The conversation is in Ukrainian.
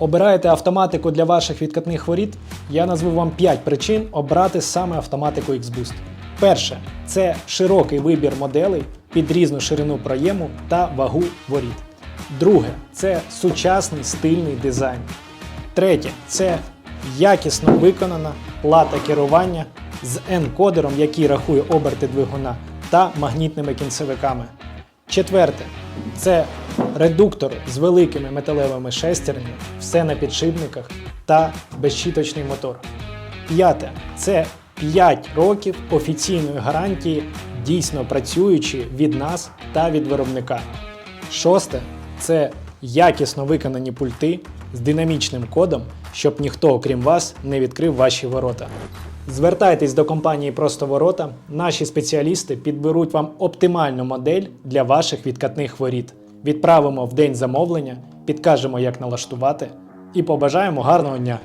Обираєте автоматику для ваших відкатних воріт? Я назву вам 5 причин обрати саме автоматику X-Boost. Перше це широкий вибір моделей під різну ширину проєму та вагу воріт. Друге це сучасний стильний дизайн. Третє це якісно виконана плата керування з N-кодером, який рахує оберти двигуна, та магнітними кінцевиками. Четверте це редуктор з великими металевими шестернями, все на підшипниках та безщіточний мотор. П'яте це 5 років офіційної гарантії, дійсно працюючи від нас та від виробника. Шосте це якісно виконані пульти з динамічним кодом, щоб ніхто, окрім вас, не відкрив ваші ворота. Звертайтесь до компанії Просто Ворота. Наші спеціалісти підберуть вам оптимальну модель для ваших відкатних воріт. Відправимо в день замовлення, підкажемо, як налаштувати, і побажаємо гарного дня!